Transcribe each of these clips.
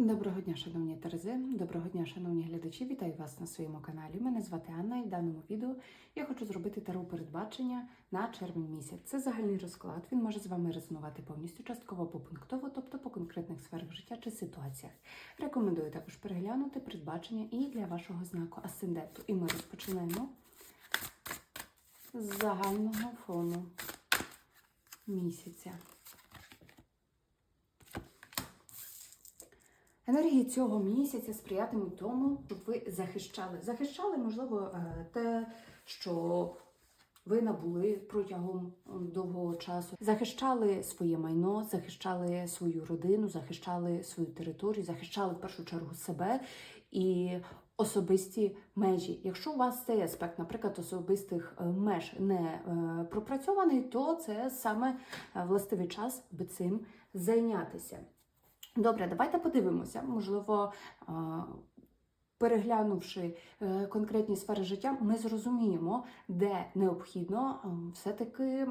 Доброго дня, шановні Терези, доброго дня, шановні глядачі. Вітаю вас на своєму каналі. Мене звати Анна, і в даному відео я хочу зробити таро передбачення на червень місяць. Це загальний розклад. Він може з вами резонувати повністю частково або пунктово, тобто по конкретних сферах життя чи ситуаціях. Рекомендую також переглянути передбачення і для вашого знаку асценденту. І ми розпочинаємо з загального фону місяця. Енергії цього місяця сприятимуть тому, щоб ви захищали. Захищали, можливо, е, те, що ви набули протягом довгого часу. Захищали своє майно, захищали свою родину, захищали свою територію, захищали в першу чергу себе і особисті межі. Якщо у вас цей аспект, наприклад, особистих е, меж не е, пропрацьований, то це саме властивий час, аби цим зайнятися. Добре, давайте подивимося. Можливо, переглянувши е, конкретні сфери життя, ми зрозуміємо, де необхідно все-таки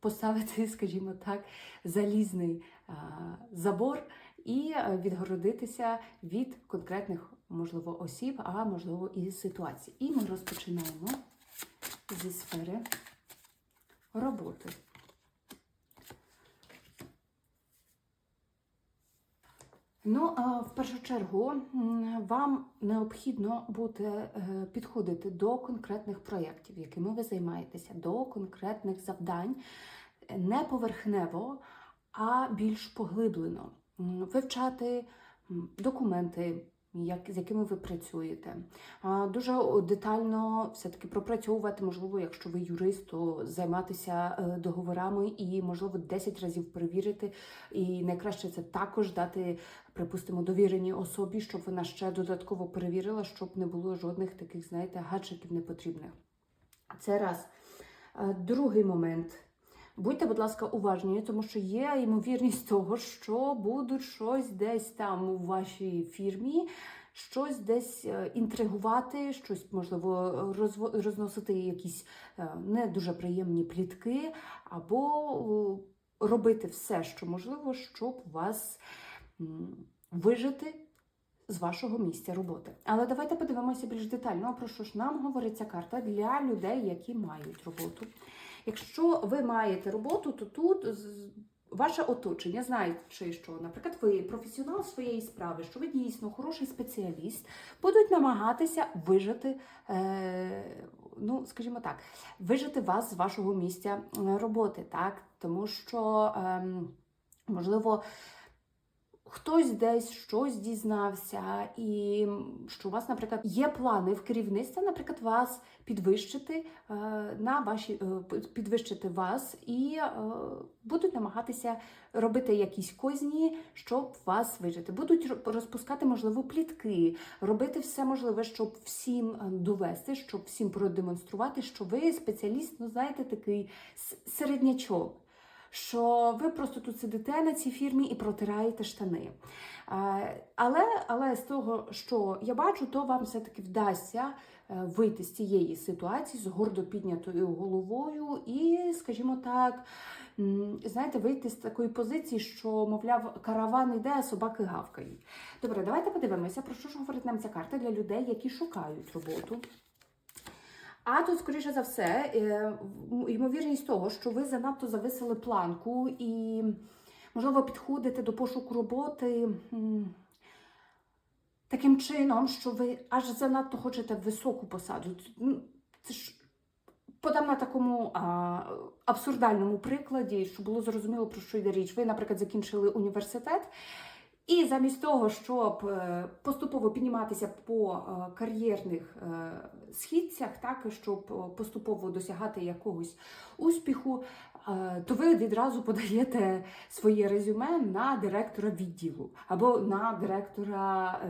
поставити, скажімо так, залізний забор і е, відгородитися від конкретних, можливо, осіб, а можливо, і ситуацій. І ми розпочинаємо зі сфери роботи. Ну, в першу чергу вам необхідно буде е, підходити до конкретних проєктів, якими ви займаєтеся, до конкретних завдань не поверхнево, а більш поглиблено. Вивчати документи, як, з якими ви працюєте. А, Дуже детально все-таки пропрацьовувати, можливо, якщо ви юрист, то займатися е, договорами і, можливо, 10 разів перевірити. І найкраще це також дати, припустимо, довіреній особі, щоб вона ще додатково перевірила, щоб не було жодних таких, знаєте, гаджетів непотрібних. Це раз. Е, Другий момент. Будьте, будь ласка, уважні, тому що є ймовірність того, що будуть щось десь там у вашій фірмі, щось десь е, інтригувати, щось можливо розносити якісь е, не дуже приємні плітки, або робити все, що можливо, щоб вас вижити з вашого місця роботи. Але давайте подивимося більш детально, про що ж нам говорить ця карта для людей, які мають роботу. Якщо ви маєте роботу, то тут ваше оточення, знаючи, що, наприклад, ви професіонал своєї справи, що ви дійсно хороший спеціаліст, будуть намагатися вижити, е, ну, скажімо так, вижити вас з вашого місця е, роботи, так? Тому що, ем, можливо, Хтось десь щось дізнався, і що у вас, наприклад, є плани в керівництві, наприклад, вас підвищити е, на ваші е, підвищити вас, і е, будуть намагатися робити якісь козні, щоб вас вижити. Будуть розпускати, можливо, плітки, робити все можливе, щоб всім довести, щоб всім продемонструвати, що ви спеціаліст, ну знаєте, такий середнячок що ви просто тут сидите на цій фірмі і протираєте штани. Але, але з того, що я бачу, то вам все-таки вдасться е, вийти з цієї ситуації з гордо піднятою головою і, скажімо так, знаєте, вийти з такої позиції, що, мовляв, караван йде, а собаки гавкають. Добре, давайте подивимося, про що ж говорить нам ця карта для людей, які шукають роботу. А тут, скоріше за все, е, ймовірність того, що ви занадто зависили планку і, можливо, підходите до пошуку роботи таким чином, що ви аж занадто хочете високу посаду. Це ж подам на такому а, абсурдальному прикладі, щоб було зрозуміло, про що йде річ. Ви, наприклад, закінчили університет. І замість того, щоб е, поступово підніматися по е, кар'єрних е, східцях, так щоб поступово досягати якогось успіху, то ви відразу подаєте своє резюме на директора відділу або на директора.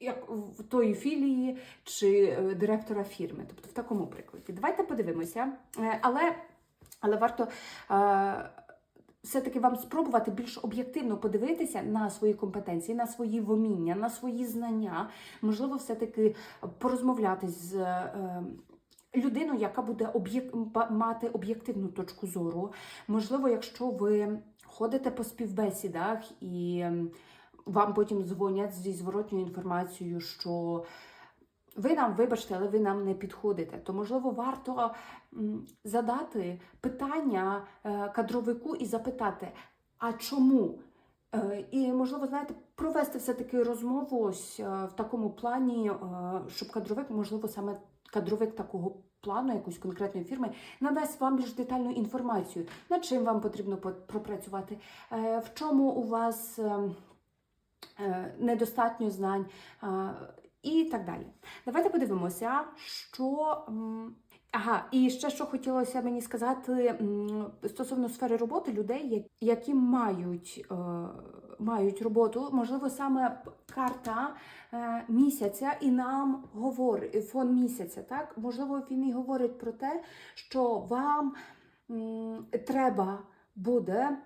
Як в тої філії чи директора фірми, тобто в такому прикладі. Давайте подивимося. Але, але варто все-таки вам спробувати більш об'єктивно подивитися на свої компетенції, на свої вміння, на свої знання, можливо, все-таки порозмовляти з. е, Людину, яка буде об'єк... мати об'єктивну точку зору. Можливо, якщо ви ходите по співбесідах і вам потім дзвонять зі зворотньою інформацією, що ви нам, вибачте, але ви нам не підходите. То, можливо, варто задати питання е, кадровику і запитати, а чому? Е, І, можливо, знаєте, провести все-таки розмову ось е, в такому плані, щоб кадровик, можливо, саме кадровик такого плану, якоїсь конкретної фірми, надасть вам більш детальну інформацію, над чим вам потрібно по- пропрацювати, в чому у вас е, е, недостатньо знань і так далі. Давайте подивимося, що. Ага, і ще що хотілося мені сказати стосовно сфери роботи людей, які мають, е, мають роботу, можливо, саме карта е, місяця і нам говорить фон місяця. Так, можливо, він і говорить про те, що вам треба буде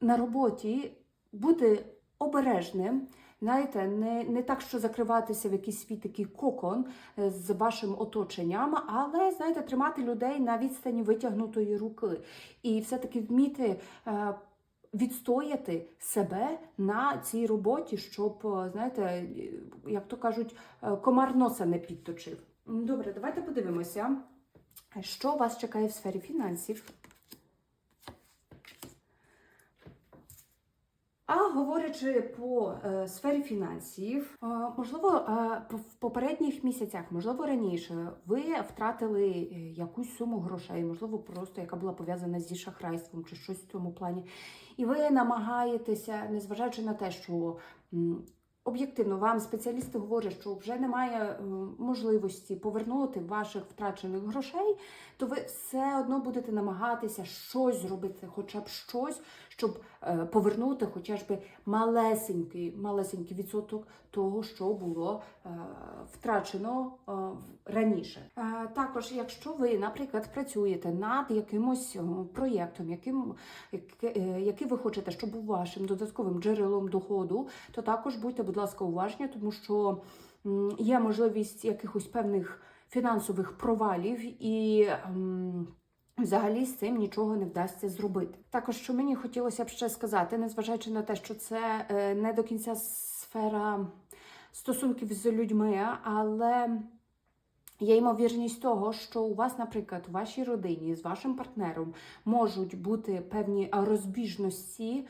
на роботі бути обережним. Знаєте, не, не так, що закриватися в якийсь свій такий кокон е, з вашим оточенням, але знаєте, тримати людей на відстані витягнутої руки і все-таки вміти е, відстояти себе на цій роботі, щоб, е, знаєте, як то кажуть, комар носа не підточив. Добре, давайте подивимося, що вас чекає в сфері фінансів. А говорячи по е, сфері фінансів, е, можливо, е, в попередніх місяцях, можливо, раніше, ви втратили е, якусь суму грошей, можливо, просто яка була пов'язана зі шахрайством чи щось в цьому плані. І ви намагаєтеся, незважаючи на те, що об'єктивно вам спеціалісти говорять, що вже немає е, можливості повернути ваших втрачених грошей, то ви все одно будете намагатися щось зробити, хоча б щось, щоб е, повернути хоча б малесенький, малесенький відсоток того, що було е, втрачено раніше. Також, якщо ви, наприклад, працюєте над якимось проєктом, яким, який ви хочете, щоб був вашим додатковим джерелом доходу, то також будьте, будь ласка, уважні, тому що є можливість якихось певних фінансових провалів і. Взагалі з цим нічого не вдасться зробити. Також що мені хотілося б ще сказати, незважаючи на те, що це е, не до кінця сфера стосунків з людьми, але є ймовірність того, що у вас, наприклад, у вашій родині з вашим партнером можуть бути певні розбіжності.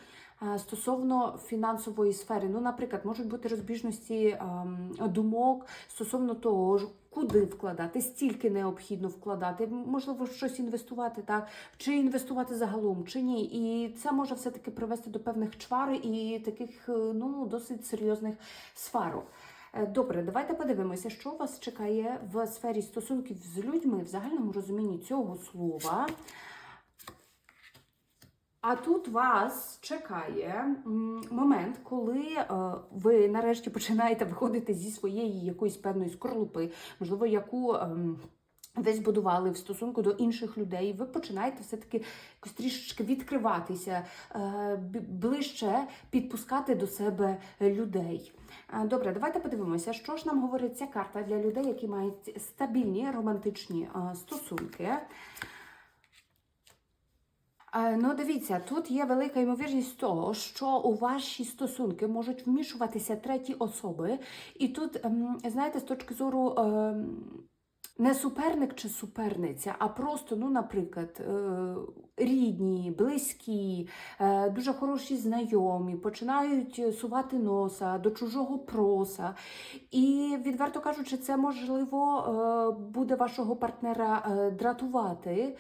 Е, Стосовно фінансової сфери, ну, наприклад, можуть бути розбіжності ем, думок стосовно того, ж, куди вкладати, стільки необхідно вкладати, можливо, щось інвестувати, так, чи інвестувати загалом, чи ні. І це може все-таки привести до певних чвар і таких е, ну, досить серйозних сварок. Е, Добре, давайте подивимося, що вас чекає в сфері стосунків з людьми в загальному розумінні цього слова. А тут вас чекає момент, коли е, ви нарешті починаєте виходити зі своєї якоїсь певної скорлупи, можливо, яку. ем, ви збудували в стосунку до інших людей, ви починаєте все-таки якось трішечки відкриватися, е, ближче підпускати до себе людей. Е, Добре, давайте подивимося, що ж нам говорить ця карта для людей, які мають стабільні романтичні стосунки. Е, Ну, дивіться, тут є велика ймовірність того, що у ваші стосунки можуть вмішуватися треті особи. І тут, ем, знаєте, з точки зору ем, не суперник чи суперниця, а просто, ну, наприклад, е, рідні, близькі, е, дуже хороші знайомі починають сувати носа до чужого проса. І, відверто кажучи, це можливо е, буде вашого партнера е, дратувати.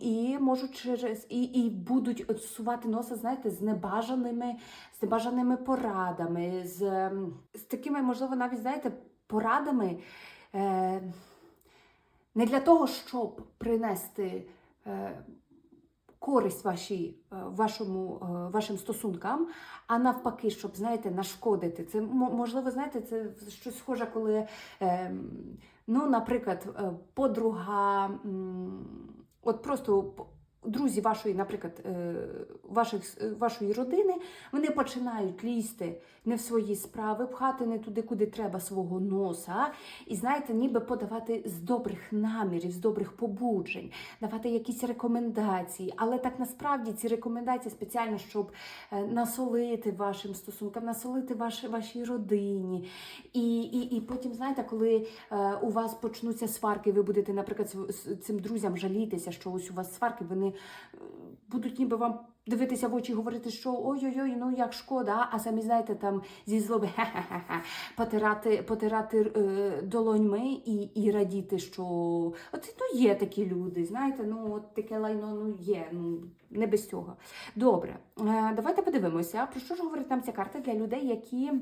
І можуть через і, і будуть сувати носа, знаєте, з небажаними, з небажаними порадами, з, з такими, можливо, навіть знаєте, порадами е, не для того, щоб принести е, користь вашій, е, вашому, е, вашим стосункам, а навпаки, щоб, знаєте, нашкодити. Це можливо, знаєте, це щось схоже, коли. Е, Ну, наприклад, е, подруга, от просто друзі вашої, наприклад, е, ваших, е, вашої родини, вони починають лізти не в свої справи, пхати не туди, куди треба свого носа, і знаєте, ніби подавати з добрих намірів, з добрих побуджень, давати якісь рекомендації. Але так насправді ці рекомендації спеціально, щоб е, насолити вашим стосункам, насолити ваш, вашій родині. І, і, і потім, знаєте, коли у вас почнуться сварки, ви будете, наприклад, цим друзям жалітися, що ось у вас сварки, вони будуть ніби вам. Дивитися в очі і говорити, що ой-ой-ой, ну як шкода, а самі знаєте, там зі злоби потирати, потирати е, долоньми і, і радіти, що от ну є такі люди, знаєте, ну от таке лайно ну є, ну не без цього. Добре, е, давайте подивимося, про що ж говорить нам ця карта для людей, які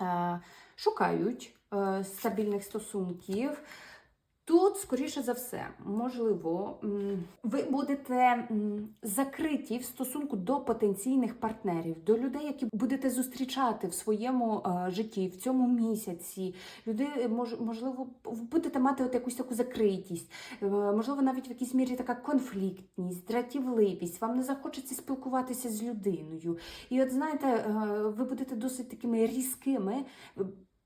е, шукають е, стабільних стосунків. Тут, скоріше за все, можливо, ви будете закриті в стосунку до потенційних партнерів, до людей, які будете зустрічати в своєму е, житті, в цьому місяці. Люди, можливо, будете мати от якусь таку закритість, е, можливо, навіть в якійсь мірі така конфліктність, дратівливість. Вам не захочеться спілкуватися з людиною. І от знаєте, е, ви будете досить такими різкими.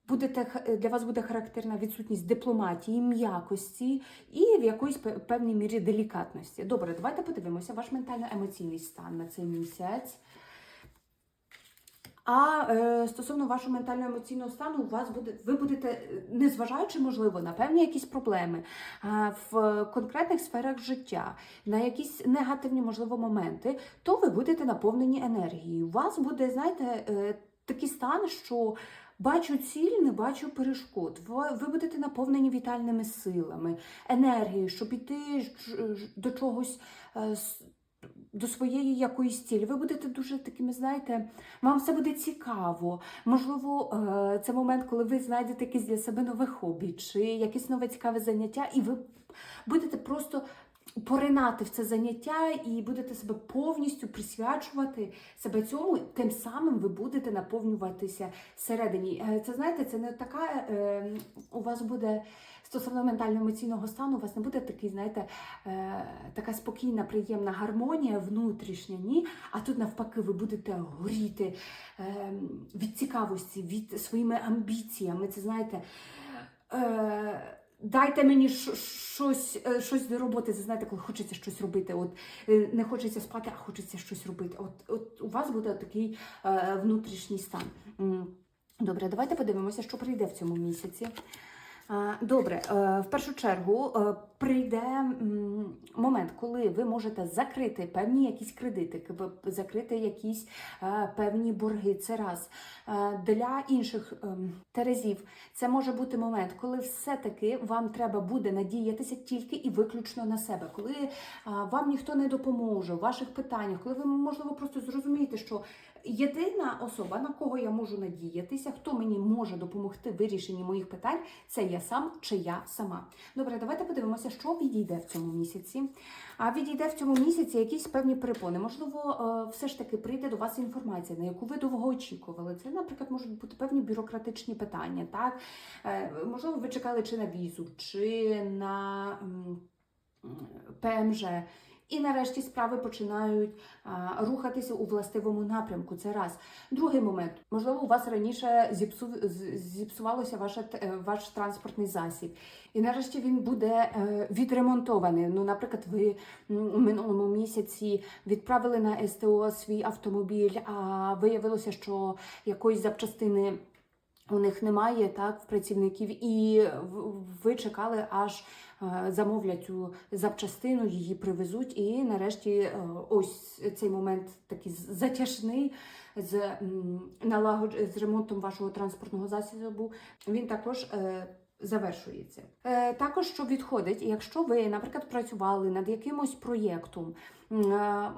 Будете для вас буде характерна відсутність дипломатії, м'якості і в якоїсь певній мірі делікатності. Добре, давайте подивимося ваш ментально-емоційний стан на цей місяць. А е, стосовно вашого ментально-емоційного стану, у вас буде, ви будете, е, незважаючи, можливо, на певні якісь проблеми е, в конкретних сферах життя, на якісь негативні, можливо, моменти, то ви будете наповнені енергією. У вас буде, знаєте, е, такий стан, що бачу ціль, не бачу перешкод. Ви, будете наповнені вітальними силами, енергією, щоб іти до чогось. е, До своєї якоїсь цілі. Ви будете дуже такими, знаєте, вам все буде цікаво. Можливо, е, це момент, коли ви знайдете якесь для себе нове хобі чи якесь нове цікаве заняття, і ви будете просто поринати в це заняття і будете себе повністю присвячувати себе цьому. Тим самим ви будете наповнюватися всередині. Е, Це знаєте, це не така е, у вас буде. Стосовно ментально-емоційного стану, у вас не буде такий, знаєте, е, така спокійна, приємна гармонія внутрішня, ні. А тут навпаки, ви будете горіти е, від цікавості, від своїми амбіціями. Це знаєте. Дайте мені щось, е, щось до роботи. Знаєте, коли хочеться щось робити. От е, не хочеться спати, а хочеться щось робити. От, от у вас буде такий е, внутрішній стан. Добре, давайте подивимося, що прийде в цьому місяці. А, Добре, е, в першу чергу е, прийде момент, коли ви можете закрити певні якісь кредити, закрити якісь е, певні борги. Це раз. Е, Для інших ем, терезів це може бути момент, коли все-таки вам треба буде надіятися тільки і виключно на себе, коли е, вам ніхто не допоможе у ваших питаннях, коли ви можливо просто зрозумієте, що єдина особа, на кого я можу надіятися, хто мені може допомогти в вирішенні моїх питань, це я сам чи я сама. Добре, давайте подивимося, що відійде в цьому місяці. А відійде в цьому місяці якісь певні перепони. Можливо, е, все ж таки прийде до вас інформація, на яку ви довго очікували. Це, наприклад, можуть бути певні бюрократичні питання. Так, Е, можливо, ви чекали чи на візу, чи на ПМЖ. І нарешті справи починають а, рухатися у властивому напрямку. Це раз. Другий момент. Можливо, у вас раніше зіпсу, зіпсувалося ваше, т- е, ваш транспортний засіб. І нарешті він буде е, відремонтований. Ну, наприклад, ви у минулому місяці відправили на СТО свій автомобіль, а виявилося, що якоїсь запчастини. У них немає так в працівників, і ви чекали, аж е, замовлять цю запчастину, її привезуть. І нарешті е, ось цей момент такий затяжний з налагод з ремонтом вашого транспортного засобу. Він також. Завершується. Е, також що відходить, якщо ви, наприклад, працювали над якимось проєктом, е,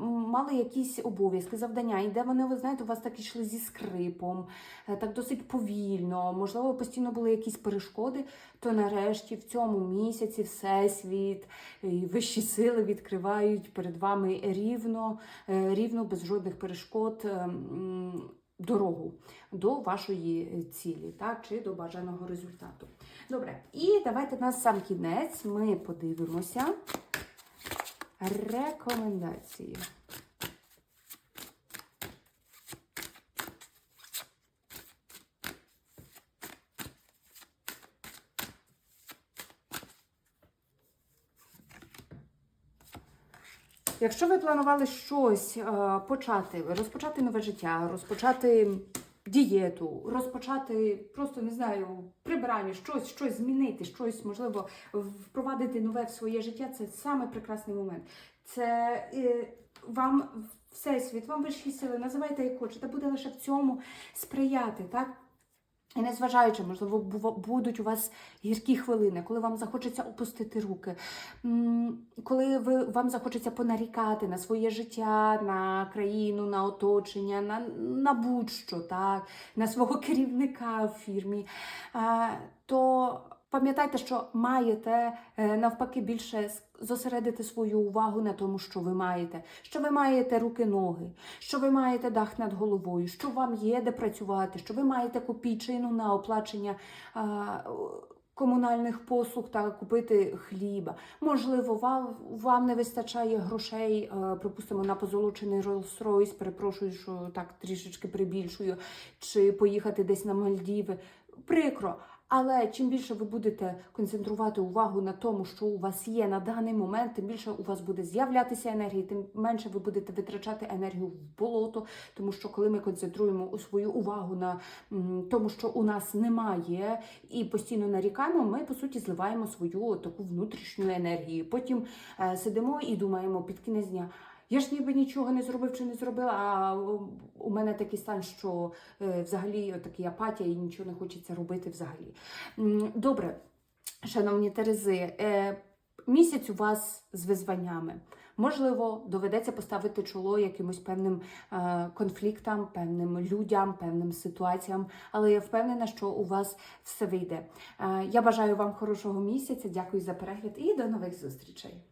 мали якісь обов'язки, завдання, і де вони, ви знаєте, у вас так йшли зі скрипом, е, так досить повільно, можливо, постійно були якісь перешкоди, то нарешті в цьому місяці Всесвіт і вищі сили відкривають перед вами рівно, е, рівно без жодних перешкод. е, Дорогу до вашої цілі, так, чи до бажаного результату. Добре, і давайте на сам кінець ми подивимося, Рекомендації. Якщо ви планували щось е, почати, розпочати нове життя, розпочати дієту, розпочати просто не знаю, прибирання, щось, щось змінити, щось можливо впровадити нове в своє життя, це саме прекрасний момент. Це е, вам всесвіт, вам вищі сили, називайте як хочете, буде лише в цьому сприяти, так? І незважаючи, можливо, будуть у вас гіркі хвилини, коли вам захочеться опустити руки, коли ви, вам захочеться понарікати на своє життя, на країну, на оточення, на, на будь-що, так, на свого керівника в фірмі, то пам'ятайте, що маєте е, навпаки більше зосередити свою увагу на тому, що ви маєте, що ви маєте руки-ноги, що ви маєте дах над головою, що вам є де працювати, що ви маєте копійчину на оплачення а, комунальних послуг та купити хліба. Можливо, вам, вам не вистачає грошей, е, припустимо, на позолочений Rolls-Royce, перепрошую, що так трішечки прибільшую, чи поїхати десь на Мальдіви. Прикро. Але чим більше ви будете концентрувати увагу на тому, що у вас є на даний момент, тим більше у вас буде з'являтися енергії, тим менше ви будете витрачати енергію в болото. Тому що коли ми концентруємо свою увагу на тому, що у нас немає, і постійно нарікаємо, ми по суті зливаємо свою таку внутрішню енергію. Потім е, сидимо і думаємо під кінець дня. Я ж ніби нічого не зробив чи не зробила, а у мене такий стан, що е, взагалі такий апатія і нічого не хочеться робити взагалі. Добре, шановні Терези, е, місяць у вас з визваннями. Можливо, доведеться поставити чоло якимось певним е, конфліктам, певним людям, певним ситуаціям, але я впевнена, що у вас все вийде. Я бажаю вам хорошого місяця, дякую за перегляд і до нових зустрічей.